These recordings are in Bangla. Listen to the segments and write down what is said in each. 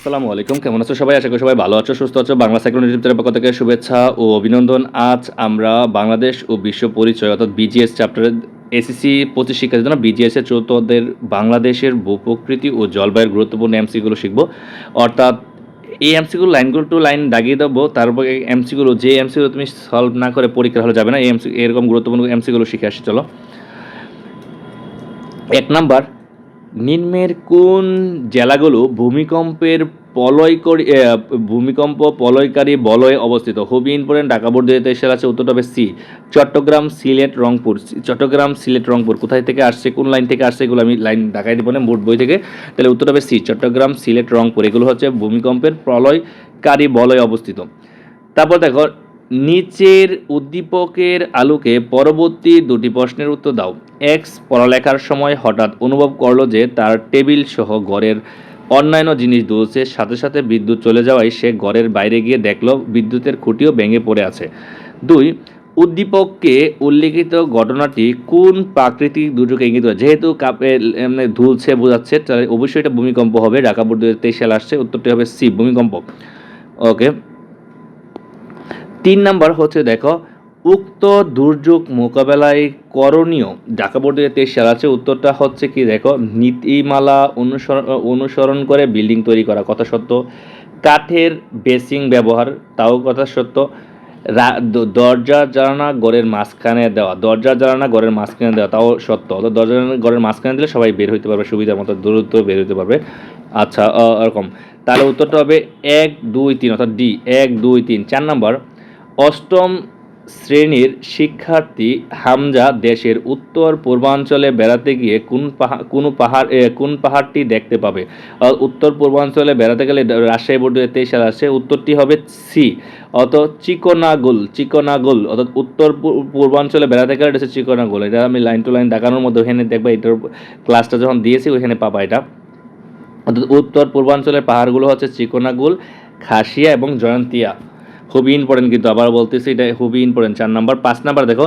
আসসালামু আলাইকুম। কেমন আছো সবাই? আশা করি সবাই ভালো আছো, সুস্থ আছো। বাংলা সাইক্লোন ইউটিউব পক্ষ থেকে শুভেচ্ছা ও অভিনন্দন। আজ আমরা বাংলাদেশ ও বিশ্ব পরিচয়, অর্থাৎ বিজিএস চ্যাপ্টারের এসএসসি পঁচিশ শিক্ষার্থীর জন্য বিজিএস এর চতুর্থ অধ্যায়ের বাংলাদেশের ভূপ্রকৃতি ও জলবায়ুর গুরুত্বপূর্ণ এমসিগুলো শিখব। অর্থাৎ এই এমসিগুলো লাইনগুলো টু লাইন দাগিয়ে দেবো। তারপর এমসিগুলো যে এমসিগুলো তুমি সলভ না করে পরীক্ষা হলে যাবে না, এই এমসি এরকম গুরুত্বপূর্ণ এমসিগুলো শিখে আসি, চলো। এক নাম্বার নিম্নের কোন জেলাগুলো ভূমিকম্পের পলয়করী এ, ভূমিকম্প পলয়কারী বলয়ে অবস্থিত? খুবই ইম্পর্টেন্ট ঢাকা বোর্ড দুই হাজার আছে উত্তরটা হবে সি চট্টগ্রাম সিলেট রংপুর। চট্টগ্রাম সিলেট রংপুর। কোথায় থেকে আসছে কোন লাইন থেকে আসছে এগুলো আমি লাইন ঢাকায় দিব না বোর্ড বই থেকে। তাহলে উত্তরটা হবে সি চট্টগ্রাম সিলেট রংপুর। এগুলো হচ্ছে ভূমিকম্পের প্রলয়কারী বলয়ে অবস্থিত। তারপর দেখো নিচের উদ্দীপকের আলোকে পরবর্তী দুটি প্রশ্নের উত্তর দাও। এক্স পড়ালেখার সময় হঠাৎ অনুভব করল যে তার টেবিল সহ ঘরের অন্যান্য জিনিস দুলছে, সাথে সাথে বিদ্যুৎ চলে যাওয়ায় সে ঘরের বাইরে গিয়ে দেখল বিদ্যুতের খুঁটিও ভেঙে পড়ে আছে। দুই, উদ্দীপককে উল্লিখিত ঘটনাটি কোন প্রাকৃতিক দুর্যোগে ইঙ্গিত যেহেতু কাপে, এমনি ধুলছে, বোঝাচ্ছে, তাহলে অবশ্যই এটা ভূমিকম্প হবে। ঢাকা বোর্ড দু হাজার তেইশ সালে আসছে, উত্তরটি হবে সি, ভূমিকম্প। ওকে তিন নাম্বার হচ্ছে, দেখো, উক্ত দুর্যোগ মোকাবেলায় করণীয়। ঢাকা বোর্ডে তেইশ সাল আছে, উত্তরটা হচ্ছে কি, দেখো, নীতিমালা অনুসরণ অনুসরণ করে বিল্ডিং তৈরি করা, কথা সত্য। কাঠের বেসিং ব্যবহার, তাও কথা সত্য। দরজা জানানা গড়ের মাঝখানে দেওয়া, দরজা জানানা গড়ের মাঝখানে দেওয়া, তাও সত্য। অর্থাৎ দরজা ঘরের মাঝখানে দিলে সবাই বের হইতে পারবে, সুবিধার মতো দ্রুত বের হইতে পারবে। আচ্ছা এরকম। তাহলে উত্তরটা হবে এক, দুই, তিন, অর্থাৎ ডি, এক, দুই, তিন। চার নাম্বার অষ্টম শ্রেণির শিক্ষার্থী হামজা দেশের উত্তর পূর্বাঞ্চলে বেড়াতে গিয়ে কোন পাহাড় কোন পাহাড় কোন পাহাড়টি দেখতে পাবে? উত্তর পূর্বাঞ্চলে বেড়াতে গেলে রাজশাহী বোর্ড তেইশ সালে আসে, উত্তরটি হবে সি অত চিকোনাগুল চিকোনাগুল, অর্থাৎ উত্তর পূর্বাঞ্চলে বেড়াতে গেলে এটা হচ্ছে চিকোনাগুল। এটা আমি লাইন টু লাইন দেখানোর মধ্যে ওখানে দেখবা, এটার ক্লাসটা যখন দিয়েছি, ওইখানে পাবা এটা। অর্থাৎ উত্তর পূর্বাঞ্চলের পাহাড়গুলো হচ্ছে চিকোনাগুল, খাসিয়া এবং জয়ন্তিয়া। খুবই ইম্পর্টেন্ট কিন্তু আবার বলতেছি এটা খুবই ইম্পর্টেন্ট চার নাম্বার পাঁচ নাম্বার দেখো,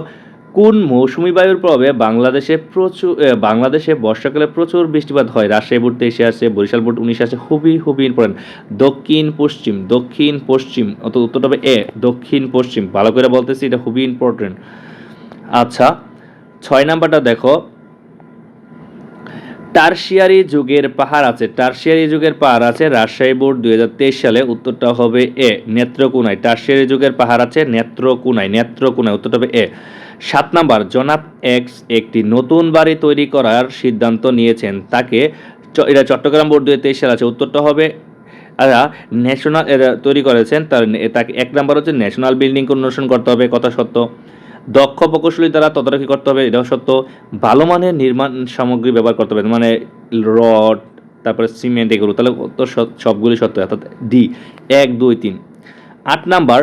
কোন মৌসুমি বায়ুর প্রভাবে বাংলাদেশে প্রচুর বাংলাদেশে বর্ষাকালে প্রচুর বৃষ্টিপাত হয়? রাজশাহী বোর্ড তেইশে আছে বরিশাল বোর্ড উনিশে আছে খুবই খুবই ইম্পর্টেন্ট দক্ষিণ, পশ্চিম দক্ষিণ, পশ্চিম অত উত্তরটা হবে এ, দক্ষিণ, পশ্চিম। ভালো করে বলতেছি এটা খুবই ইম্পর্টেন্ট আচ্ছা ছয় নাম্বারটা দেখো টার্সিয়ারি যুগের পাহাড় আছে। টার্সিয়ারি যুগের পাহাড় আছে রাজশাহী বোর্ড দুই হাজার তেইশ সালে, উত্তরটা হবে এ, নেত্রকোনায়। টার্সিয়ারি যুগের পাহাড় আছে নেত্রকোনায় নেত্রকোনায়, উত্তরটা হবে এ। সাত নাম্বার, জনাব এক্স একটি নতুন বাড়ি তৈরি করার সিদ্ধান্ত নিয়েছেন। তাকে এটা চট্টগ্রাম বোর্ড দুই সালে আছে, উত্তরটা হবে আচ্ছা ন্যাশনাল এরা তৈরি করেছেন, তার তাকে, এক নাম্বার হচ্ছে ন্যাশনাল বিল্ডিং অনুসরণ করতে হবে, কথা সত্য। দক্ষ প্রকৌশলী দ্বারা তদারকি করতে হবে, এটা সত্য। ভালো মানের নির্মাণ সামগ্রী ব্যবহার করতে হবে মানে রড, তারপরে সিমেন্ট এগুলো, তাহলে সবগুলি সত্য। অর্থাৎ ডি, এক, দুই, তিন। আট নাম্বার,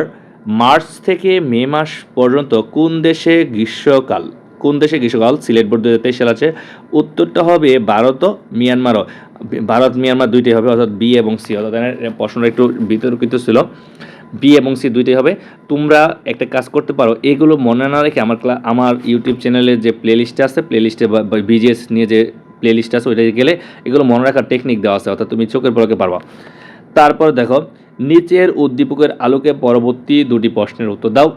মার্চ থেকে মে মাস পর্যন্ত কোন দেশে গ্রীষ্মকাল? কোন দেশে গ্রীষ্মকাল? সিলেট বোর্ড দু হাজার তেইশ সাল আছে। উত্তরটা হবে ভারত ও মিয়ানমারও ভারত, মিয়ানমার দুইটাই হবে, অর্থাৎ বি এবং সি। অর্থাৎ প্রশ্নটা একটু বিতর্কিত ছিল। বি এবং সি দুইটাই হবে। তোমরা একটা কাজ করতে পারো, এগুলো মনে না রেখে আমার আমার ইউটিউব চ্যানেলে যে প্লেলিস্টটা আছে প্লেলিস্টে বিজিএস নিয়ে যে প্লেলিস্ট আছে ওইটাতে গেলে এগুলো মনে রাখার টেকনিক দেওয়া আছে, অর্থাৎ তুমি চোখের পলকে পারবা। তারপর দেখো, নিচের উদ্দীপকের আলোকে পরবর্তী দুটি প্রশ্নের উত্তর দাও।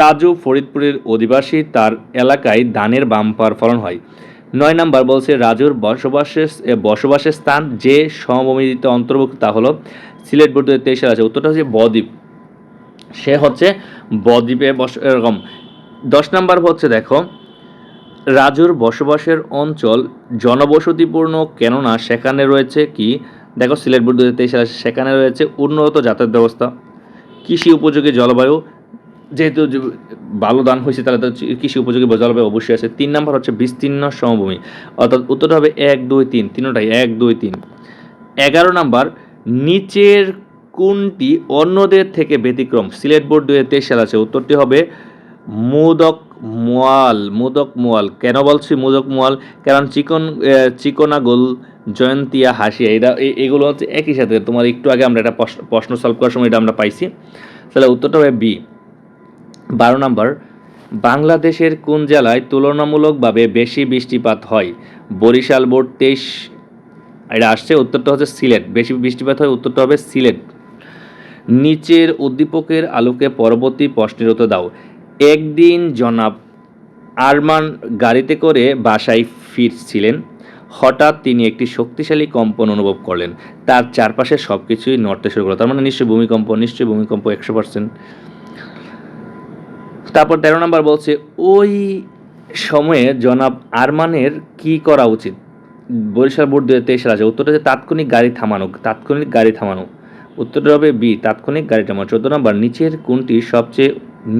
রাজু ফরিদপুরের অধিবাসী, তার এলাকায় ধানের বাম্পার ফলন হয়। নয় নাম্বার বলছে, রাজুর বসবাসের বসবাসের স্থান যে সমভূমিতে অন্তর্ভুক্ত, তা হলো সিলেট বোর্ড তেইশ সালে আছে উত্তরটা হচ্ছে বদ্বীপ। সে হচ্ছে বদ্বীপে বস এরকম। দশ নাম্বার হচ্ছে দেখো রাজুর বসবাসের অঞ্চল জনবসতিপূর্ণ কেননা সেখানে রয়েছে কি? দেখো সিলেট বোর্ড দু হাজার তেইশ আছে, সেখানে রয়েছে উন্নত যাতায়াত ব্যবস্থা কৃষি উপযোগী জলবায়ু যেহেতু ভালো দান হয়েছে তাহলে তো কৃষি উপযোগী জলবায়ু অবশ্যই আছে। তিন নাম্বার হচ্ছে বিস্তীর্ণ সমভূমি অর্থাৎ উত্তরটা হবে এক দুই তিন তিনটাই এক দুই তিন। এগারো নাম্বার নিচের কোনটি অন্যদের থেকে ব্যতিক্রম। সিলেট বোর্ড দুই হাজার তেইশ সাল আছে। উত্তরটি হবে মোদক মোয়াল। মোদক মোয়াল। কেন বলছি মোদক মোয়াল? কারণ চিকন চিকনাগোল, জয়ন্তিয়া, হাসিয়া এটা এ- এগুলো হচ্ছে একই সাথে। তোমার একটু আগে আমরা প্রশ্ন- প্রশ্ন সলভ করার সময় এটা আমরা পাইছি। তাহলে উত্তরটা হবে বি। বারো নম্বর। বাংলাদেশের কোন জেলায় তুলনামূলকভাবে বেশি বৃষ্টিপাত হয়? বরিশাল বোর্ড তেইশ এটা আসছে, উত্তরটা হচ্ছে সিলেট। বেশি বৃষ্টিপাত হয়, উত্তরটা হবে সিলেট। নিচের উদ্দীপকের আলোকে পরবর্তী প্রশ্নের উত্তর দাও। একদিন জনাব আরমান গাড়িতে করে বাসায় ফিরছিলেন। হঠাৎ তিনি একটি শক্তিশালী কম্পন অনুভব করলেন। তার চারপাশে সব কিছুই নড়তে শুরু করল তার মানে নিশ্চয়ই ভূমিকম্প নিশ্চয়ই ভূমিকম্প একশো পার্সেন্ট তারপর তেরো নম্বর বলছে, ওই সময়ে জনাব আরমানের কি করা উচিত? বরিশাল বোর্ড দু হাজার তেইশ সালে আছে। উত্তরটা হচ্ছে তাৎক্ষণিক গাড়ি থামানো। তাৎক্ষণিক গাড়ি থামানো। উত্তরটা হবে বি, তাৎক্ষণিক গাড়ি থামানো। চোদ্দ নম্বর, নিচের কোনটি সবচেয়ে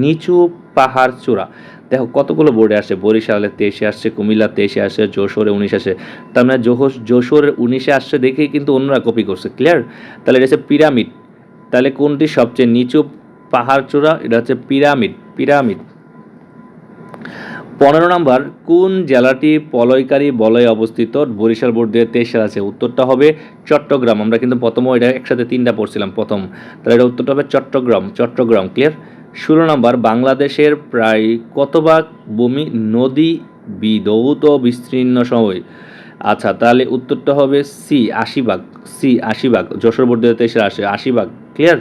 নিচু পাহাড় চূড়া? দেখো, কতগুলো বোর্ডে আসে বরিশালে তেইশে আসছে, কুমিল্লা তেইশে আসে যশোরে উনিশ আসে তার মানে যশোর, যশোরে উনিশে আসছে দেখেই কিন্তু অন্যরা কপি করছে। ক্লিয়ার তাহলে এটা হচ্ছে পিরামিড তাহলে কোনটি সবচেয়ে নিচু পাহাড় চূড়া? এটা হচ্ছে পিরামিড পিরামিড পনেরো নম্বর, কোন জেলাটি পলয়কারী বলয়ে অবস্থিত? বরিশাল বোর্ড দিয়ে তেইশ সাল আছে। উত্তরটা হবে চট্টগ্রাম। আমরা কিন্তু প্রথম এটা একসাথে তিনটা পড়ছিলাম প্রথম। তাহলে এটা উত্তরটা হবে চট্টগ্রাম। চট্টগ্রাম ক্লিয়ার ষোলো নম্বর, বাংলাদেশের প্রায় কত ভাগ ভূমি নদী বিদৌত বিস্তীর্ণ সময়? আচ্ছা তাহলে উত্তরটা হবে সি, আশি ভাগ। সি, আশি ভাগ। যশোর বোর্ড দিয়ে তেইশে আসে। আশি ভাগ ক্লিয়ার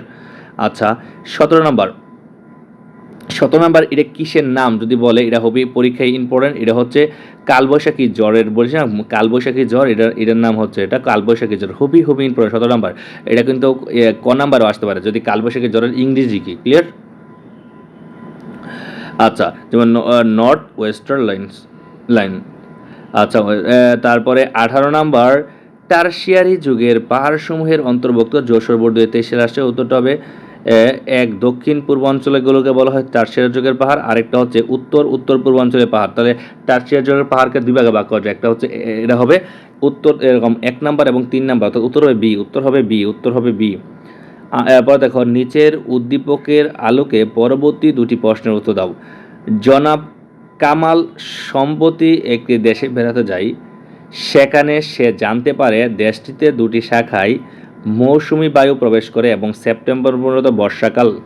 আচ্ছা সতেরো নম্বর শত নাম্বার, এটা কিসের নাম? যদি বলে এটা হবে পরীক্ষায় ইম্পর্টেন্ট এটা হচ্ছে কালবৈশাখী জ্বরের বলছি না, কালবৈশাখী জ্বর, এটা, এটার নাম হচ্ছে এটা কালবৈশাখী জ্বর। খুবই খুবই ইম্পর্টেন্ট শত নাম্বার। এটা কিন্তু ক নাম্বারও আসতে পারে, যদি কালবৈশাখী জ্বরের ইংরেজি কি? ক্লিয়ার আচ্ছা যেমন নর্থ ওয়েস্টার্ন লাইন্স লাইন আচ্ছা তারপরে আঠারো নাম্বার টার্সিয়ারি যুগের পাহাড়সমূহের অন্তর্ভুক্ত যশোর দুই তেইশে আসছে, উত্তরটা হবে এক দক্ষিণ পূর্বাঞ্চলগুলোকে বলা হয় টার্সিয়ারি যুগের পাহাড়, আরেকটা হচ্ছে উত্তর উত্তর পূর্বাঞ্চলের পাহাড়। তাহলে টার্সিয়ারি যুগের পাহাড়কে দুই ভাগে ভাগ করা যায়। একটা হচ্ছে এটা হবে উত্তর, এরকম এক নাম্বার এবং তিন নাম্বার। অর্থাৎ উত্তর হবে বি, উত্তর হবে বি, উত্তর হবে বি। এরপর দেখো, নিচের উদ্দীপকের আলোকে পরবর্তী দুটি প্রশ্নের উত্তর দাও। জনাব কামাল সম্প্রতি একটি দেশে বেড়াতে যায় সেখানে সে জানতে পারে দেশটিতে দুটি শাখায় মৌসুমি বায়ু প্রবেশ করে এবং সেপ্টেম্বর পর্যন্ত বর্ষাকাল।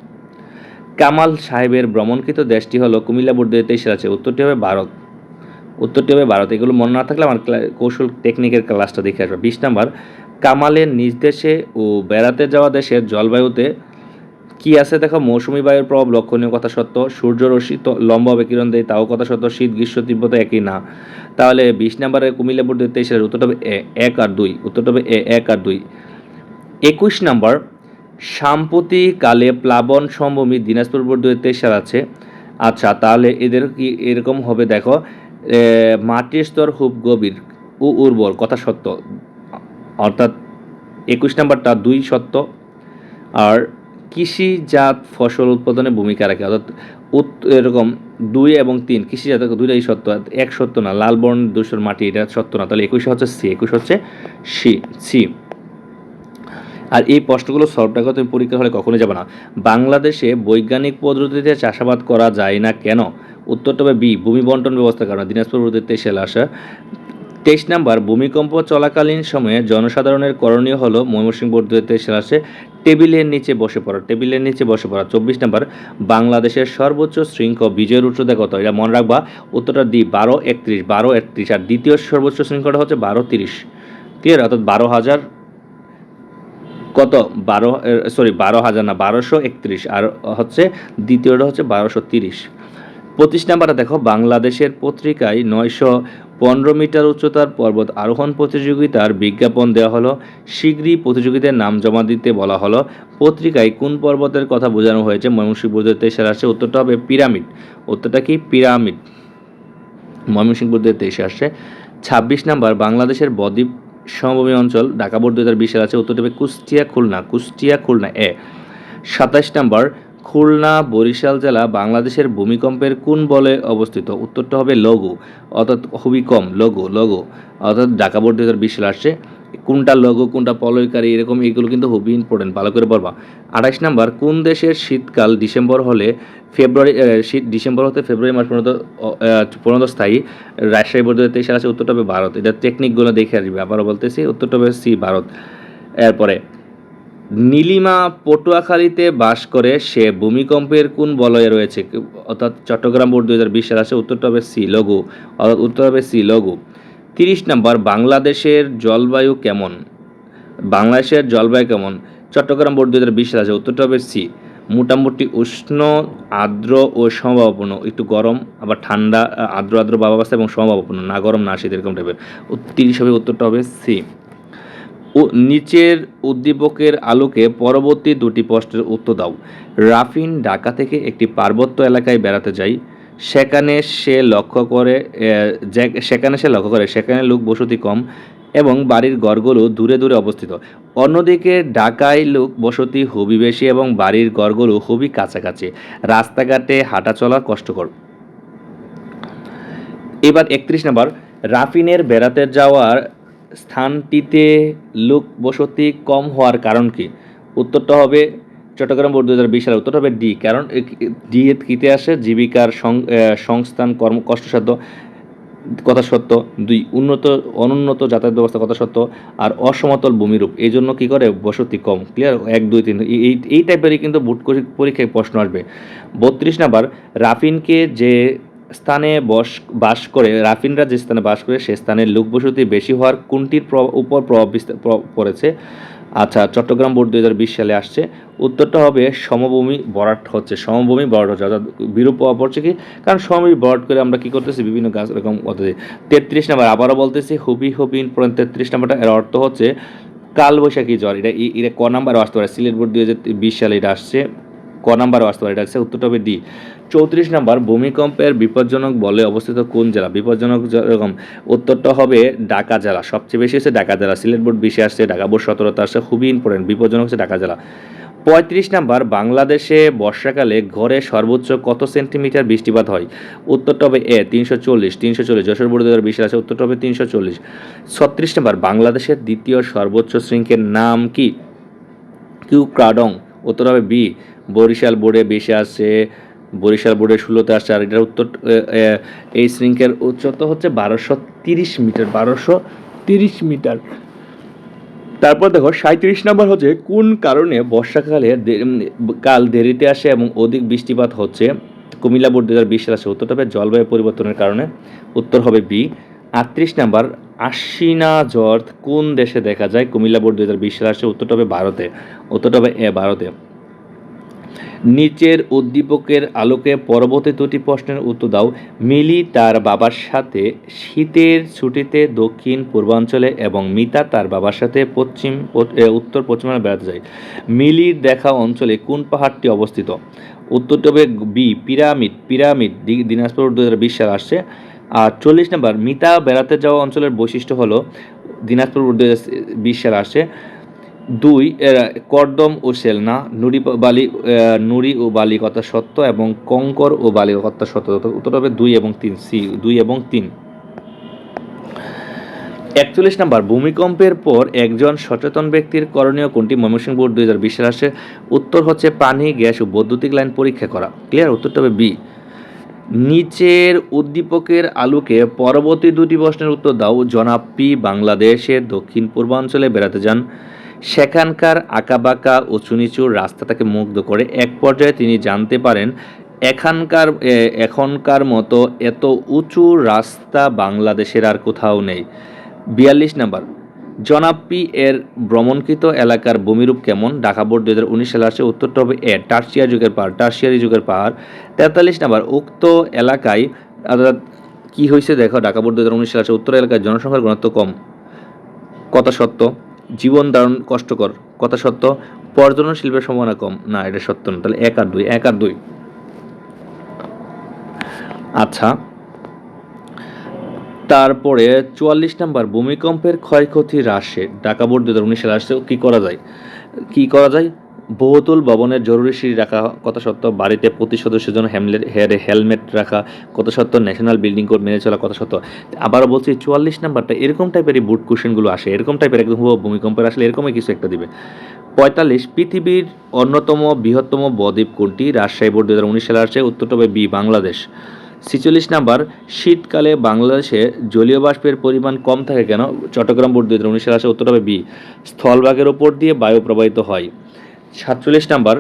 কামাল সাহেবের ভ্রমণকৃত দেশটি হলো কুমিল্লা বোর্ড দুই তেইশ আছে উত্তরটি হবে ভারত। উত্তরটি হবে ভারত। এগুলো মনে না থাকলে আমার কৌশল টেকনিকের ক্লাসটা দেখে আসবে। বিশ নাম্বার, কামালের নিজ দেশে ও বেড়াতে যাওয়া দেশের জলবায়ুতে কি আছে দেখো? মৌসুমি বায়ুর প্রভাব লক্ষণীয় কথা সত্য। সূর্যরশ্মি তো লম্বাভাবে কিরণ দেয়, তাও কথা সত্য। শীত, গ্রীষ্ম তীব্রতা একই না। তাহলে বিশ নাম্বারে কুমিল্লা বোর্ড তেইশের উত্তরটা হবে এক আর দুই। উত্তরটা হবে এক আর দুই। একুশ নাম্বার, সাম্প্রতিককালে প্লাবন সমভূমি দিনাজপুর বোর্ড তেইশ সাল আছে। আচ্ছা তাহলে এদের কি এরকম হবে? দেখো মাটির স্তর খুব গভীর ও উর্বর, কথা সত্য। অর্থাৎ একুশ নাম্বারটা দুই সত্য। আর কৃষিজাত ফসল উৎপাদনে ভূমিকা রাখে। অর্থাৎ এরকম দুই এবং তিন, কৃষিজাত দুইটাই সত্য এক সত্য না। লাল বর্ণ দূষণ মাটি, এটা সত্য না। তাহলে একুশে হচ্ছে সি, একুশ হচ্ছে সি সি। আর এই প্রশ্নগুলো সলভটা করে তুমি পরীক্ষা হলে কখনোই যাবে না। বাংলাদেশে বৈজ্ঞানিক পদ্ধতিতে চাষাবাদ করা যায় না কেন? উত্তরটা হবে বি, ভূমি বন্টন ব্যবস্থার কারণে দিনাজপুর সালে আসা। তেইশ নাম্বার, ভূমিকম্প চলাকালীন সময়ে জনসাধারণের করণীয় হলো ময়মনসিংহ বোর্ড সালে টেবিলের নিচে বসে পড়া, টেবিলের নিচে বসে পড়া। চব্বিশ নাম্বার, বাংলাদেশের সর্বোচ্চ শৃঙ্খ বিজয়ের উচ্চতা কত এটা মনে রাখবা, উত্তরটা দি বারো একত্রিশ বারো একত্রিশ। আর দ্বিতীয় সর্বোচ্চ শৃঙ্খটা হচ্ছে বারো তিরিশ। ক্লিয়ার অর্থাৎ বারো হাজার কত? বারো সরি বারো হাজার না, বারোশো একত্রিশ। আর হচ্ছে দ্বিতীয়টা হচ্ছে বারোশো তিরিশ। পঁচিশ নাম্বারটা দেখো, বাংলাদেশের পত্রিকায় নয়শো পনেরো মিটার উচ্চতার পর্বত আরোহণ প্রতিযোগিতার বিজ্ঞাপন দেওয়া হলো। শীঘ্রই প্রতিযোগিতার নাম জমা দিতে বলা হলো। পত্রিকায় কোন পর্বতের কথা বোঝানো হয়েছে? ময়মনসিংহ বোর্ডের তেইশে আসছে। উত্তরটা হবে পিরামিড। উত্তরটা কি? পিরামিড। ময়মনসিংহ বোর্ডের তেইশে আসছে। ছাব্বিশ নাম্বার, বাংলাদেশের বদ্বীপ সমভূমি অঞ্চল, ঢাকা বোর্ড দু হাজার বিশ আছে, উত্তর দেবে কুষ্টিয়া খুলনা কুষ্টিয়া খুলনা এ। সাতাশ নম্বর, খুলনা বরিশাল জেলা বাংলাদেশের ভূমিকম্পের কোন বলে অবস্থিত? উত্তরটা হবে লঘু, অর্থাৎ খুবই কম, লঘু লঘু। অর্থাৎ ঢাকা বোর্ড দু হাজার বিশ আসছে। কোনটা লঘু, কোনটা পলয়কারী, এরকম এগুলো কিন্তু খুবই ইম্পর্টেন্ট ভালো করে বলবা। আঠাশ নাম্বার, কোন দেশের শীতকাল ডিসেম্বর হলে ফেব্রুয়ারি শীত ডিসেম্বর হতে ফেব্রুয়ারি মাস পর্যন্ত পর্যন্ত স্থায়ী? রাজশাহী বোর্ড তেইশ আছে উত্তরটা হবে ভারত। এটা টেকনিকগুলো দেখে আসবে, আবারও বলতেছি উত্তরটা হবে সি, ভারত। এরপরে, নীলিমা পটুয়াখালীতে বাস করে সে ভূমিকম্পের কোন বলয়ে রয়েছে? অর্থাৎ চট্টগ্রাম বোর্ড দু হাজার বিশ সালে আসে উত্তরটা হবে সি, লঘু। অর্থাৎ উত্তর হবে সি, লঘু। তিরিশ নাম্বার, বাংলাদেশের জলবায়ু কেমন? বাংলাদেশের জলবায়ু কেমন? চট্টগ্রাম বোর্ড দু হাজার বিশ আছে উত্তরটা হবে সি, মোটামুটি উষ্ণ, আর্দ্র ও সমভাবাপন্ন একটু গরম, আবার ঠান্ডা আর্দ্র আর্দ্র ভাবাবস্থা এবং সমভাবাপন্ন না গরম, না শীত, এরকম টাইপের তিরিশ হবে উত্তরটা হবে সি। ও, নিচের উদ্দীপকের আলোকে পরবর্তী দুটি প্রশ্নের উত্তর দাও। রাফিন, ঢাকা থেকে একটি পার্বত্য এলাকায় বেড়াতে যায় সেখানে সে লক্ষ্য করে সেখানে সে লক্ষ্য করে, সেখানে লোক বসতি কম এবং বাড়ির ঘরগুলো দূরে দূরে অবস্থিত। অন্যদিকে ঢাকায় লোক বসতি হবি বেশি এবং বাড়ির ঘরগুলো খুবই কাছাকাছি। রাস্তাঘাটে হাঁটা চলা কষ্টকর। এবার একত্রিশ নম্বর, রাফিনের বেড়াতে যাওয়ার স্থানটিতে লোক বসতি কম হওয়ার কারণ কি? উত্তরটা হবে চট্টগ্রাম বোর্ড দু হাজার বিশ সালে উত্তরটা হবে ডি। কারণ ডি কিতে আসে জীবিকার সংস্থান, কর্ম কষ্টসাধ্য, কথা সত্য, দুই উন্নত, অনুন্নত যাতায়াত ব্যবস্থা, কথা সত্য, আর অসমতল ভূমিরূপ। এই জন্য কী করে? বসতি কম। ক্লিয়ার এক, দুই, তিন, এই- এই টাইপেরই কিন্তু বুট পরীক্ষায় প্রশ্ন আসবে। বত্রিশ নাম্বার, রাফিনকে যে স্থানে বস বাস করে, রাফিনরা যে স্থানে বাস করে, সে স্থানে লোকবসতি বেশি হওয়ার কোনটির প্র- উপর প্রভাব পড়েছে? আচ্ছা চট্টগ্রাম বোর্ড দু হাজার বিশ সালে আসছে। উত্তরটা হবে সমভূমি বরাট হচ্ছে। সমভূমি বরাট হচ্ছে, অর্থাৎ বিরূপ প্রভাব পড়ছে কি? কারণ সমভূমি বরাট করে আমরা কি করতেছি? বিভিন্ন গাছ এরকম পদ্ধতি তেত্রিশ নাম্বার, আবারও বলতেছি, হুবি হুবি তেত্রিশ নাম্বারটা। এর অর্থ হচ্ছে কালবৈশাখী জ্বর এটা এটা ক নাম্বারও আসতে পারে। সিলেট বোর্ড দুই হাজার বিশ সালে এটা আসছে। ক নাম্বারও আসতে পারে। এটা আসছে উত্তরটা হবে ডি। চৌত্রিশ নাম্বার ভূমিকম্পের বিপজ্জনক বলে অবস্থিত কোন জেলা? বিপজ্জনক যেরকম উত্তরটা হবে ঢাকা জেলা। সবচেয়ে বেশি হচ্ছে ঢাকা জেলা। সিলেট বোর্ড বিশে আসছে, ঢাকা বোর্ড সতেরোতে আসছে, খুবই ইম্পর্টেন্ট বিপজ্জনক হচ্ছে ঢাকা জেলা। পঁয়ত্রিশ নাম্বার, বাংলাদেশে বর্ষাকালে ঘরে সর্বোচ্চ কত সেন্টিমিটার বৃষ্টিপাত হয়? উত্তরটা হবে এ, তিনশো চল্লিশ তিনশো চল্লিশ। যশোর বোর্ড দু আছে উত্তরটা হবে তিনশো চল্লিশ। ছত্রিশ নাম্বার, বাংলাদেশের দ্বিতীয় সর্বোচ্চ শৃঙ্খের নাম কি? কিউ ক্রাডং, উত্তর হবে বি। বরিশাল বোর্ডে বেশি আসছে বরিশাল বোর্ডের ষোলোতে আসছে আর এটার উত্তর এই শৃঙ্খের উচ্চতা হচ্ছে বারোশো তিরিশ মিটার, বারোশো তিরিশ মিটার। তারপর দেখো সাঁত্রিশ নম্বর হচ্ছে কোন কারণে বর্ষাকালে কাল দেরিতে আসে এবং অধিক বৃষ্টিপাত হচ্ছে? কুমিল্লা বোর্ড দু হাজার বিশ সালে আসে উত্তরটা হবে জলবায়ু পরিবর্তনের কারণে। উত্তর হবে বি, আটত্রিশ নাম্বার, আশিনা জ্বর কোন দেশে দেখা যায়? কুমিল্লা বোর্ড দু হাজার বিশ সালে আসে উত্তরটা হবে ভারতে। উত্তরটা হবে এ, ভারতে। নিচের উদ্দীপকের আলোকে পরবর্তী দুটি প্রশ্নের উত্তর দাও। মিলি তার বাবার সাথে শীতের ছুটিতে দক্ষিণ পূর্বাঞ্চলে এবং মিতা তার বাবার সাথে পশ্চিম উত্তর পশ্চিমে বেড়াতে যায়। মিলির দেখা অঞ্চলে কোন পাহাড়টি অবস্থিত? উত্তরটি হবে বি পিরামিড। পিরামিড দিনাজপুর দু সালে আসছে। আর চল্লিশ নম্বর, মিতা বেড়াতে যাওয়া অঞ্চলের বৈশিষ্ট্য হলো দিনাজপুর দু হাজার বিশ সালে আসছে। দুই কর্দম ও সেলনা প- বালি নুড়ি ও বালি কথা সত্য এবং কঙ্কর ও বালি কথা সত্য উত্তর হবে দুই এবং তিন, সি, দুই এবং তিন। একচল্লিশ নাম্বার, ভূমিকম্পের পর একজন সচেতন ব্যক্তির করণীয় কোনটি? ময়মনসিংহ বোর্ড দুই হাজার বিশ সালে উত্তর হচ্ছে পানি, গ্যাস ও বৈদ্যুতিক লাইন পরীক্ষা করা। ক্লিয়ার? উত্তরটা হবে বি। নিচের উদ্দীপকের আলোকে পরবর্তী দুটি প্রশ্নের উত্তর দাও। জনাব পি, বাংলাদেশের দক্ষিণ পূর্বাঞ্চলে বেড়াতে যান। সেখানকার আঁকাবাঁকা উঁচু নিচু রাস্তা তাকে মুগ্ধ করে এক পর্যায়ে তিনি জানতে পারেন, এখানকার এখনকার মতো এত উঁচু রাস্তা বাংলাদেশের আর কোথাও নেই। বিয়াল্লিশ নাম্বার, জনাব পি এর ভ্রমণকৃত এলাকার ভূমিরূপ কেমন? ঢাকা বোর্ড দু হাজার উনিশ সালে আসে উত্তরটা হবে এ, টার্সিয়া যুগের পাহাড়, টার্সিয়ারি যুগের পাহাড়। তেতাল্লিশ নাম্বার, উক্ত এলাকায়, অর্থাৎ কি হয়েছে দেখো, ঢাকা বোর্ড দু হাজার উনিশ সালে আসে উত্তর এলাকায় জনসংখ্যার ঘনত্ব কম, কথা সত্য। জীবন দারুণ কষ্টকর, কথা সত্য পর্যটন শিল্পের সম্ভাবনা কম। না, এটা সত্য না, তাহলে এক আর দুই, এক আর দুই। আচ্ছা। তারপরে চুয়াল্লিশ নাম্বার, ভূমিকম্পের ক্ষয়ক্ষতি হ্রাসে, ঢাকা বোর্ড দু হাজার উনিশ সালে আসছে, কী করা যায়? কী করা যায়? বহুতল ভবনের জরুরি সিঁড়ি রাখা কথা সত্ত্বেও বাড়িতে প্রতি সদস্যের জন্য হ্যামলেট হেয়ারে হেলমেট রাখা কথা সত্ত্বেও ন্যাশনাল বিল্ডিং কোড মেনে চলা কথা সত্ত্বেও। আবারও বলছি, চুয়াল্লিশ নাম্বারটা এরকম টাইপেরই বুট কোশ্চেনগুলো আসে, এরকম টাইপের একদম ভূমিকম্পের আসলে এরকমই কিছু একটা দিবে। পঁয়তাল্লিশ, পৃথিবীর অন্যতম বৃহত্তম বদ্বীপ কোনটি? রাজশাহী বোর্ড দু হাজার উনিশ সালে আসছে উত্তরটা হবে বি, বাংলাদেশ। ছিচল্লিশ নাম্বার, শীতকালে বাংলাদেশে জলীয় বাষ্পের পরিমাণ কম থাকে কেন? চট্টগ্রাম বোর্ড দু হাজার উনিশ সালে আসে উত্তরটা বি, স্থলভাগের ওপর দিয়ে বায়ু প্রবাহিত হয়। সাতচল্লিশ নাম্বার,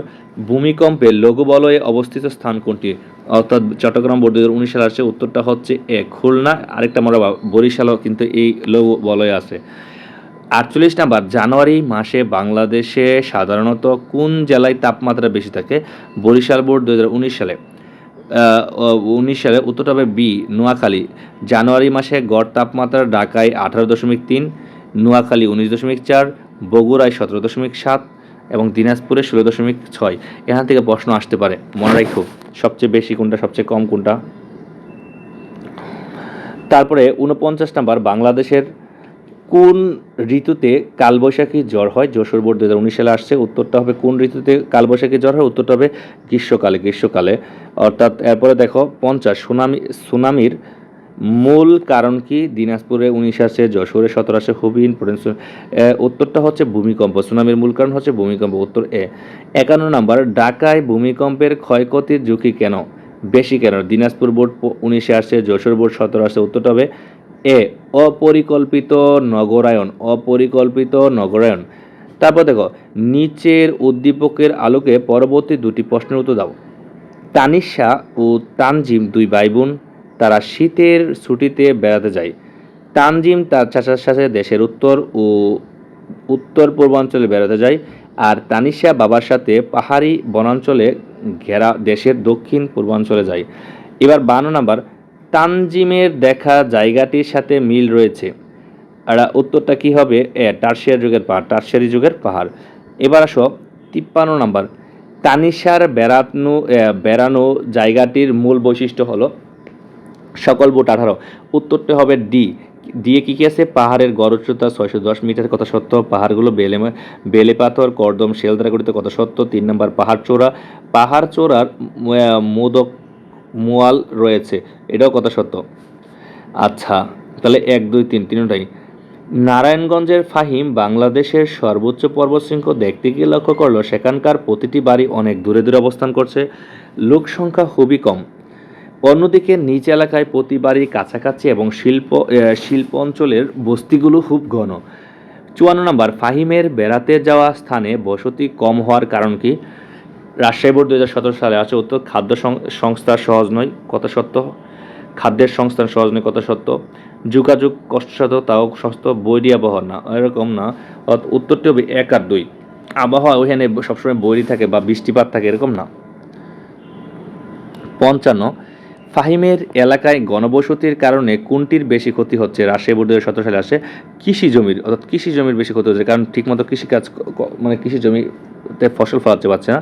ভূমিকম্পে লঘু বলয়ে অবস্থিত স্থান কোনটি? অর্থাৎ চট্টগ্রাম বোর্ড দু উনিশ সালে আসছে, উত্তরটা হচ্ছে এ, খুলনা, আরেকটা আমরা বরিশালও কিন্তু এই লঘু বলয়ে আছে। আটচল্লিশ নাম্বার, জানুয়ারি মাসে বাংলাদেশে সাধারণত কোন জেলায় তাপমাত্রা বেশি থাকে? বরিশাল বোর্ড দু সালে উনিশ সালে, উত্তরটা হবে বি, নোয়াখালী। জানুয়ারি মাসে গড় তাপমাত্রা ঢাকায় আঠারো দশমিক তিন, নোয়াখালী উনিশ দশমিক চার, বগুড়ায় সতেরো দশমিক সাত এবং দিনাজপুরে ষোলো দশমিক ছয়। এখান থেকে প্রশ্ন আসতে পারে। মনে রাখো, সবচেয়ে বেশি কোনটা, সবচেয়ে কম কোনটা? তারপরে উনপঞ্চাশ নাম্বার, বাংলাদেশের কোন ঋতুতে কালবৈশাখী জ্বর হয়? যশোর বোর্ড দু হাজার উনিশ সালে আসছে। উত্তরটা হবে কোন ঋতুতে কালবৈশাখী জ্বর হয়? উত্তরটা হবে গ্রীষ্মকালে গ্রীষ্মকালে। অর্থাৎ এরপরে দেখো, পঞ্চাশ, সুনামি, সুনামির মূল কারণ কি? দিনাজপুরে উনিশ আসে, যশোরে সতেরো আসে পটেন্স উত্তরটা হচ্ছে ভূমিকম্প। সুনামির মূল কারণ হচ্ছে ভূমিকম্প। উত্তর এ, একান্ন নাম্বার, ঢাকায় ভূমিকম্পের ক্ষয়ক্ষতির ঝুঁকি কেন? বেশি কেন? দিনাজপুর বোর্ড উনিশে আসছে যশোর বোর্ড সতেরো আসে। উত্তরটা হবে এ, অপরিকল্পিত নগরায়ন অপরিকল্পিত নগরায়ন। তারপর দেখো, নিচের উদ্দীপকের আলোকে পরবর্তী দুটি প্রশ্নের উত্তর দাও। তানিশা ও তানজিম দুই ভাই বোন তারা শীতের ছুটিতে বেড়াতে যায়। তানজিম তার চাচার সাথে দেশের উত্তর ও উত্তর পূর্বাঞ্চলে বেড়াতে যায় আর তানিশা বাবার সাথে পাহাড়ি বনাঞ্চলে ঘেরা দেশের দক্ষিণ পূর্বাঞ্চলে যায়। এবার বান্ন নাম্বার, তানজিমের দেখা জায়গাটির সাথে মিল রয়েছে। আর উত্তরটা কি হবে? টার্সিয়ার যুগের পাহাড়, টার্সিয়ারি যুগের পাহাড়। এবার আসো তিপ্পান্ন নাম্বার, তানিশার বেড়ানো বেড়ানো জায়গাটির মূল বৈশিষ্ট্য হলো সকল বুট আঠারো। উত্তরটা হবে ডি। দিয়ে কী কী আছে? পাহাড়ের গড় উচ্চতা ছয়শো দশ মিটার কথা সত্য? পাহাড়গুলো বেলে বেলে পাথর, কর্দম শেল দ্বারা গঠিত কথা সত্য? তিন নম্বর, পাহাড় চূড়া। পাহাড় চূড়ার ম- মোদক মোয়াল রয়েছে। এটাও কথা সত্য? আচ্ছা তাহলে এক, দুই, তিন, তিনটাই। নারায়ণগঞ্জের ফাহিম বাংলাদেশের সর্বোচ্চ পর্বতশৃঙ্গ দেখতে গিয়ে লক্ষ্য করল, সেখানকার প্রতিটি বাড়ি অনেক দূরে দূরে অবস্থান করছে। লোক সংখ্যা খুবই কম। অন্যদিকে নিচ এলাকায় প্রতি কাছাকাছি এবং শিল্প শিল্প অঞ্চলের বস্তিগুলো খুব ঘন। চুয়ান্ন নম্বর, ফাহিমের বেড়াতে যাওয়া স্থানে বসতি কম হওয়ার কারণ কি? রাজশাহী বোর্ড দু হাজার সতেরো সালে আছে উত্তর, খাদ্য সংস্থার সহজ নয়, কত সত্য? খাদ্যের সংস্থান সহজ নয়, কত সত্য? যোগাযোগ কষ্টসাধ্য, তাও সস্ত বৈরী আবহাওয়া না, এরকম না। উত্তরটি হবে এক আর দুই। আবহাওয়া ওইখানে সবসময় বৈরী থাকে বা বৃষ্টিপাত থাকে, এরকম না। পঞ্চান্ন ফাহিমের এলাকায় গণবসতির কারণে কোনটির বেশি ক্ষতি হচ্ছে? রাজশাহী বোর্ড দু হাজার সতেরো সালে আসে কৃষি জমির, অর্থাৎ কৃষি জমির বেশি ক্ষতি হচ্ছে, কারণ ঠিকমতো কৃষিকাজ মানে কৃষি জমিতে ফসল ফলাতে পারছে না।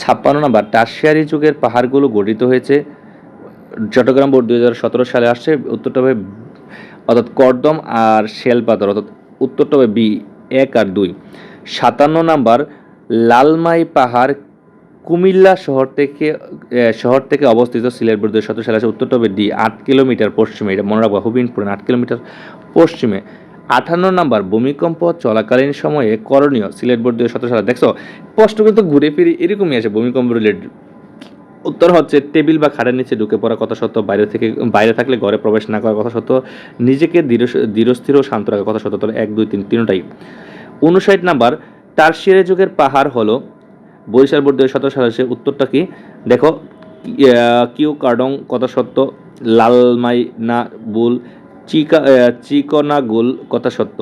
ছাপ্পান্ন নাম্বার টার্সিয়ারি যুগের পাহাড়গুলো গঠিত হয়েছে, চট্টগ্রাম বোর্ড দুই হাজার সতেরো সালে আসছে উত্তরটা হবে অর্থাৎ কর্দম আর শেল পাথর অর্থাৎ উত্তরটা হবে বি এক আর দুই। সাতান্ন নাম্বার, লালমাই পাহাড় কুমিল্লা শহর থেকে শহর থেকে অবস্থিত সিলেট বোর্ড দুই হাজার সতেরো সালে আছে উত্তরটা হবে ডি, আট কিলোমিটার পশ্চিমে, এটা মনে রাখব ইম্পর্টেন্ট আট কিলোমিটার পশ্চিমে। আঠান্ন নাম্বার, ভূমিকম্প চলাকালীন সময়ে করণীয় সিলেট বোর্ড দুই হাজার সতেরো সালে। দেখছ প্রশ্ন কিন্তু ঘুরে ফিরে এরকমই আসে ভূমিকম্প রিলেটেড উত্তর হচ্ছে, টেবিল বা খাটের নিচে ঢুকে পড়া কথা সত্য, বাইরে থেকে, বাইরে থাকলে ঘরে প্রবেশ না করার কথা সত্য, নিজেকে দৃঢ় দৃঢ়স্থির ও শান্ত রাখার কথা সত্য। তাহলে এক, দুই, তিন, তিনটাই। উনষাট নাম্বার টার্সিয়ারি যুগের পাহাড় হলো বরিশাল বোর্ড দুই সতেরো সালে। উত্তরটা কি? দেখো কিউ কার্ডং কথা সত্য লালমাই না বুল চিকা আহ, চিকনা গুল কথা সত্য।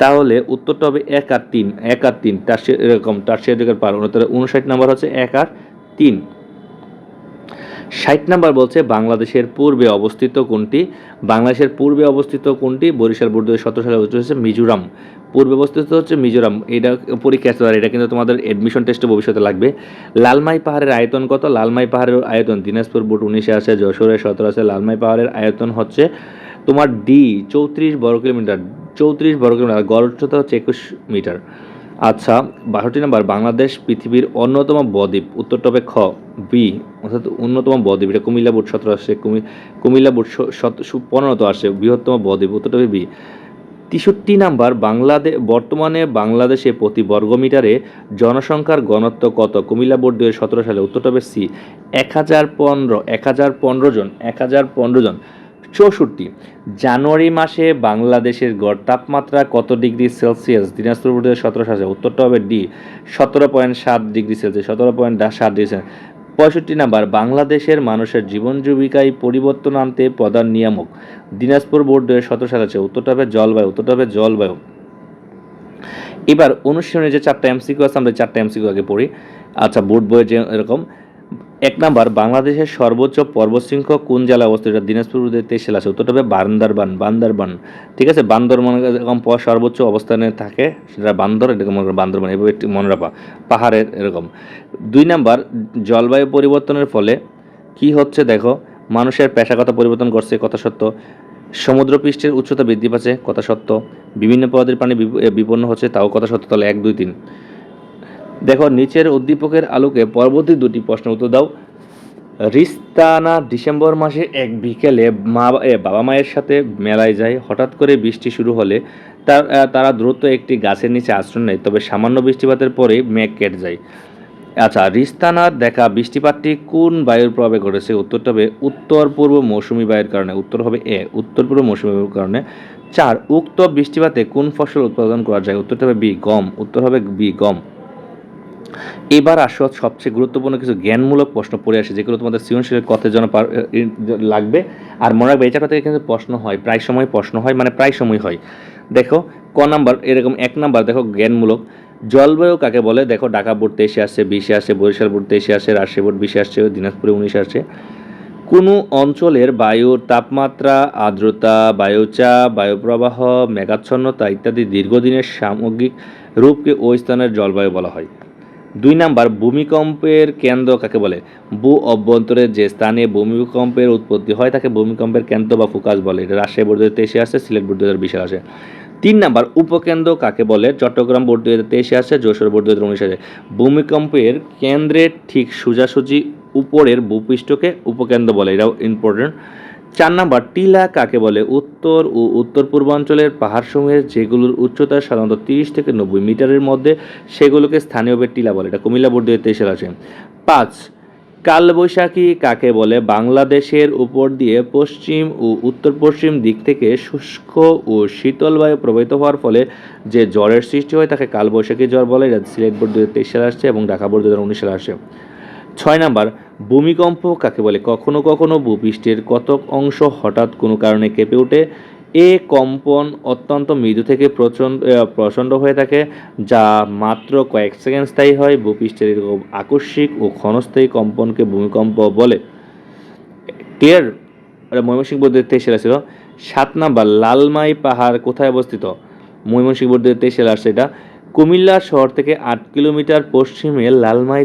তাহলে উত্তরটা হবে এক আর তিন এক আর তিন তার এরকম তার সে পার। উনষাট নাম্বার হচ্ছে এক আর তিন। ষাট নাম্বার বলছে বাংলাদেশের পূর্বে অবস্থিত কোনটি? বাংলাদেশের পূর্বে অবস্থিত কোনটি? বরিশাল বোর্ড দুই সতেরো সালে হচ্ছে মিজোরাম। পূর্বে অবস্থিত হচ্ছে মিজোরাম। এটা পরীক্ষা পারে এটা কিন্তু তোমাদের অ্যাডমিশন টেস্টে ভবিষ্যতে লাগবে। লালমাই পাহাড়ের আয়তন কত? লালমাই পাহাড়ের আয়তন দিনাজপুর বোর্ড উনিশে আছে যশোরে সতেরো আছে লালমাই পাহাড়ের আয়তন হচ্ছে তোমার ডি চৌত্রিশ বর্গ কিলোমিটার চৌত্রিশ বর্গ কিলোমিটার গড় উচ্চতা হচ্ছে একুশ মিটার। আচ্ছা বাষট্টি নম্বর, বাংলাদেশ পৃথিবীর অন্যতম বদ্বীপ উত্তরটা হবে খ বি অর্থাৎ অন্যতম বদ্বীপ, এটা কুমিল্লা বোর্ড সতেরো আসে, কুমি- কুমিল্লা বোর্ড পনেরোতে আসে, বৃহত্তম বদ্বীপ উত্তরটা হবে বি তেষট্টি নাম্বার বাংলাদেশ বর্তমানে বাংলাদেশে প্রতি বর্গমিটারে জনসংখ্যার ঘনত্ব কত? কুমিল্লা বোর্ড সতেরো সালে উত্তরটা হবে সি এক হাজার পনেরো, এক হাজার পনেরো জন, এক হাজার পনেরো জন। চৌষট্টি। জানুয়ারি মাসে বাংলাদেশের গড় তাপমাত্রা কত ডিগ্রি সেলসিয়াস? দিনাজপুর বোর্ডে সতেরো সাজে উত্তরটা হবে ডি। সতেরো পয়েন্ট সাত ডিগ্রি সেলসিয়াস। সতেরো পয়েন্ট সাত ডিগ্রি সেলসিয়াস। পঁয়ষট্টি নাম্বার, বাংলাদেশের মানুষের জীবন জীবিকায় পরিবর্তন আনতে প্রধান নিয়ামক। দিনাজপুর বোর্ড দুই সতেরো সাল আছে। উত্তরটা হবে জলবায়ু। উত্তরটা হবে জলবায়ু। এবার অনুশীলনে যে চারটা এমসিকিউ আছে, আমরা চারটা এমসিকিউ আগে পড়ি। আচ্ছা বোর্ড বইয়ে যে এরকম। এক নাম্বার বাংলাদেশের সর্বোচ্চ পর্বতশৃঙ্গ কোন জেলায় অবস্থিত? দিনাজপুর জেলা আছে উত্তরটা হবে বান্দরবান বান্দরবান। ঠিক আছে বান্দরবান এরকম সর্বোচ্চ অবস্থানে থাকে সেটা বান্দর এরকম বান্দরবান এভাবে একটি মনে রাখা পাহাড়ের এরকম। দুই নাম্বার জলবায়ু পরিবর্তনের ফলে কি হচ্ছে দেখো? মানুষের পেশাগত পরিবর্তন করছে কথা সত্য। সমুদ্রপৃষ্ঠের উচ্চতা বৃদ্ধি পাচ্ছে কথা সত্য। বিভিন্ন প্রজাতির এ, বিপন্ন হচ্ছে তাও কথা সত্য তাহলে এক দুই তিন। দেখো, নিচের উদ্দীপকের আলোকে পরবর্তী দুটি প্রশ্ন উত্তর দাও। রিস্তানা ডিসেম্বর মাসে এক বিকেলে মা বাবা মায়ের সাথে মেলায় যায়। হঠাৎ করে বৃষ্টি শুরু হলে তার তারা দ্রুত একটি গাছের নিচে আশ্রয় নেয়, তবে সামান্য বৃষ্টিপাতের পরেই মেঘ কেটে যায়। আচ্ছা রিস্তানার দেখা বৃষ্টিপাতটি কোন বায়ুর প্রভাবে ঘটেছে? উত্তরটা হবে উত্তর পূর্ব মৌসুমী বায়ুর কারণে। উত্তর হবে এ, উত্তর পূর্ব মৌসুমী বায়ুর কারণে। চার, উক্ত বৃষ্টিপাতে কোন ফসল উৎপাদন করা যায়? উত্তরটা হবে বি, গম। উত্তর হবে বি, গম। এবার আসো সবচেয়ে গুরুত্বপূর্ণ কিছু জ্ঞানমূলক প্রশ্ন পড়ে আসে, যেগুলো তোমাদের সৃজনশীলের কথার জন্য লাগবে। আর মনে রাখবে এই থেকে কিন্তু প্রশ্ন হয়, প্রায় সময় প্রশ্ন হয় মানে প্রায় সময় হয়। দেখো, ক নাম্বার, এরকম এক নাম্বার, দেখো, জ্ঞানমূলক। জলবায়ু কাকে বলে? দেখো, ঢাকা বোর্ড তেইশে আসছে, বিশে আসছে, বরিশাল বোর্ড তেইশে আসছে, রাজশাহী বোর্ড বিশে আসছে, দিনাজপুরে উনিশে আসছে। কোনো অঞ্চলের বায়ুর তাপমাত্রা, আর্দ্রতা, বায়ুচাপ, বায়ুপ্রবাহ, মেঘাচ্ছন্নতা ইত্যাদি দীর্ঘদিনের সামগ্রিক রূপকে ওই স্থানের জলবায়ু বলা হয়? দুই নাম্বার, ভূমিকম্পের কেন্দ্র কাকে বলে? ভূ অভ্যন্তরের যে স্থানে ভূমিকম্পের উৎপত্তি হয় তাকে ভূমিকম্পের কেন্দ্র বা ফোকাস বলে। এটা রাজশাহী বোর্ড দু হাজার তেইশে আসে সিলেট বোর্ড দু হাজার বিশে আসে। তিন নাম্বার, উপকেন্দ্র কাকে বলে? চট্টগ্রাম বোর্ড দু হাজার তেইশে আসে যশোর বোর্ড দু হাজার আসে। ভূমিকম্পের কেন্দ্রের ঠিক সোজাসুজি উপরের ভূপৃষ্ঠকে উপকেন্দ্র বলে, এটাও ইম্পর্টেন্ট চার নাম্বার, টিলা কাকে বলে? উত্তর ও উত্তর পূর্বাঞ্চলের পাহাড়সমূহের যেগুলোর উচ্চতা সাধারণত তিরিশ থেকে নব্বই মিটারের মধ্যে, সেগুলোকে স্থানীয়ভাবে টিলা বলে। এটা কুমিল্লা বোর্ড তেইশে আছে পাঁচ, কালবৈশাখী কাকে বলে? বাংলাদেশের উপর দিয়ে পশ্চিম ও উত্তর পশ্চিম দিক থেকে শুষ্ক ও শীতল বায়ু প্রবাহিত হওয়ার ফলে যে জ্বরের সৃষ্টি হয়, তাকে কালবৈশাখী জ্বর বলে। এটা সিলেট বোর্ড দু হাজার তেইশ সালে আসছে এবং ঢাকা বোর্ড দু হাজার উনিশ সালে আসছে ছয় নাম্বার, ভূমিকম্প কাকে বলে? কখনো কখনো ভূপৃষ্ঠের কতক অংশ হঠাৎ কোনো কারণে কেঁপে ওঠে। এ কম্পন অত্যন্ত মৃদু থেকে প্রচণ্ড প্রচণ্ড হয়ে থাকে, যা মাত্র কয়েক সেকেন্ড স্থায়ী হয় ভূপৃষ্ঠের আকস্মিক ও ক্ষণস্থায়ী কম্পনকে ভূমিকম্প বলে। ক্লিয়ার? ময়মনসিংহ বোর্ড তেইশ সালে ছিল। সাত নাম্বার, লালমাই পাহাড় কোথায় অবস্থিত? ময়মনসিংহ বোর্ড তেইশ সালে আসছে এটা। কুমিল্লা শহর থেকে আট কিলোমিটার পশ্চিমে লালমাই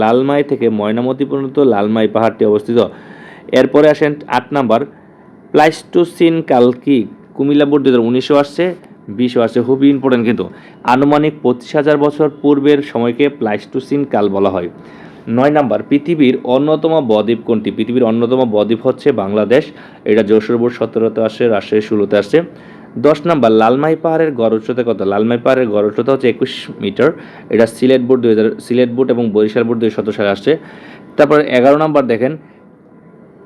লালমাই থেকে ময়নামতি পর্যন্ত লালমাই পাহাড়টি অবস্থিত। এরপরে আসেন আট নাম্বার, প্লাইস্টোসিন কাল কি কুমিল্লা বোর্ড দু হাজার আসছে, বিশও আসছে। খুবই ইম্পর্টেন্ট কিন্তু। আনুমানিক পঁচিশ হাজার বছর পূর্বের সময়কে প্লাইস্টোসিন কাল বলা হয়। নয় নাম্বার, পৃথিবীর অন্যতম বদ্বীপ কোনটি? পৃথিবীর অন্যতম বদ্বীপ হচ্ছে বাংলাদেশ। এটা যশোর বোর্ড সতেরোতে আসছে, রাজশাহী ষোলোতে আসছে। দশ নাম্বার, লালমাই পাহাড়ের গড় উচ্চতা কত? লালমাই পাহাড়ের গড় উচ্চতা হচ্ছে একুশ মিটার। এটা সিলেট বোর্ড দুই হাজার, সিলেট বোর্ড এবং বরিশাল বোর্ড দুই সালে আসছে। তারপর এগারো নাম্বার দেখেন,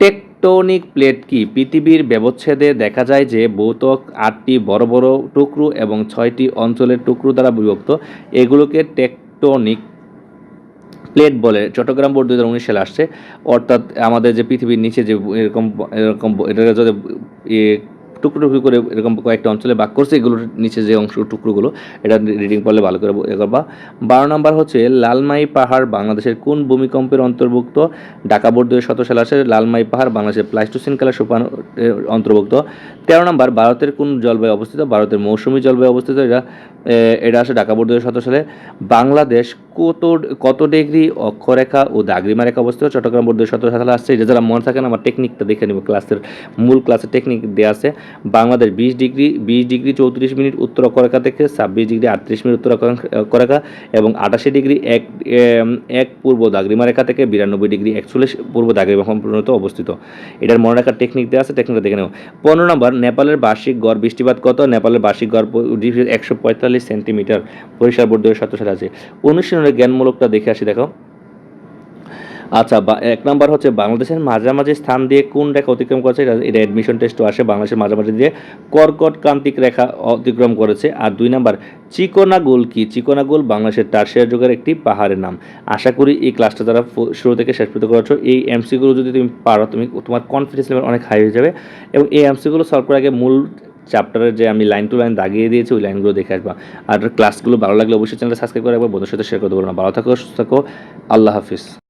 টেকটোনিক প্লেট কি? পৃথিবীর ব্যবচ্ছেদে দেখা যায় যে ভৌতক আটটি বড় বড় টুকরো এবং ছয়টি অঞ্চলের টুকরো দ্বারা বিভক্ত। এগুলোকে টেকটোনিক প্লেট বলে চট্টগ্রাম বোর্ড দু হাজার উনিশ সালে আসছে। অর্থাৎ আমাদের যে পৃথিবীর নিচে যে এরকম এরকম এটা যদি টুকরো টুকরো করে এরকম কয়েকটা অঞ্চলে ভাগ করছে, এগুলোর নিচে যে অংশ টুকরোগুলো, এটা রিডিং পড়লে ভালো করে করবা বারো নম্বর হচ্ছে, লালমাই পাহাড় বাংলাদেশের কোন ভূমিকম্পের অন্তর্ভুক্ত? ঢাকা বোর্ড দুই সতেরো সালে আসে, লালমাই পাহাড় বাংলাদেশের প্লাইস্টোসিন কালের সোপান অন্তর্ভুক্ত। তেরো নম্বর, ভারতের কোন জলবায়ু অবস্থিত? ভারতের মৌসুমী জলবায়ু অবস্থিত, এটা এটা আসে ঢাকা বোর্ড দুই সতেরো সালে। বাংলাদেশ কত কত ডিগ্রি অক্ষরেখা ও দাগরিমা রেখা অবস্থিত? চট্টগ্রাম বোর্ডের সতেরো সালে আসছে। এটা যারা মনে থাকে না আমার টেকনিকটা দেখে নেব। ক্লাসের মূল ক্লাসের টেকনিক দেওয়া আছে। বাংলাদেশ বিশ ডিগ্রি বিশ ডিগ্রি চৌত্রিশ মিনিট উত্তর অক্ষরেখা থেকে ছাব্বিশ ডিগ্রি আটত্রিশ মিনিট উত্তর অক্ষরেখা- এবং আটাশি ডিগ্রি এক এক পূর্ব দাগরিমা রেখা থেকে বিরানব্বই ডিগ্রি একচল্লিশ পূর্ব দাগরিমা পর্যন্ত অবস্থিত। এটার মনে রাখার টেকনিক দেওয়া আছে। টেকনিকটা দেখে নেব। পনেরো নম্বর, নেপালের বার্ষিক গড় বৃষ্টিপাত কত? নেপালের বার্ষিক গড় একশো পঁয়তাল্লিশ সেন্টিমিটার। বরিশাল বোর্ড দুই সালে আছে। অনুশীলনের জ্ঞানমূলকটা দেখে আসি, দেখো। আচ্ছা এক নাম্বার হচ্ছে বাংলাদেশের মাঝামাঝি স্থান দিয়ে কোন রেখা অতিক্রম করেছে? এটা এটা অ্যাডমিশন টেস্টও আসে বাংলাদেশের মাঝামাঝি দিয়ে। কর্কট ক্রান্তিক রেখা অতিক্রম করেছে। আর দুই নাম্বার, চিকোনাগুল কি? চিকোনাগুল বাংলাদেশের টার্সিয়ার যুগের একটি পাহাড়ের নাম। আশা করি এই ক্লাসটা যারা শুরু থেকে শেষ পর্যন্ত করেছ, এই এমসিগুলো যদি তুমি পারো, তুমি তোমার কনফিডেন্স লেভেল অনেক হাই হয়ে যাবে। এবং এই এমসিগুলো সলভ করার আগে মূল চ্যাপ্টারের যে আমি লাইন টু লাইন দাগিয়ে দিয়েছি, ওই লাইনগুলো দেখে আসবা। আর ক্লাসগুলো ভালো লাগলে অবশ্যই চ্যানেলটা সাবস্ক্রাইব করে একবার বন্ধুর সাথে শেয়ার করতে পারব না। ভালো থাকো, সুস্থ থাকো, আল্লাহ হাফিজ।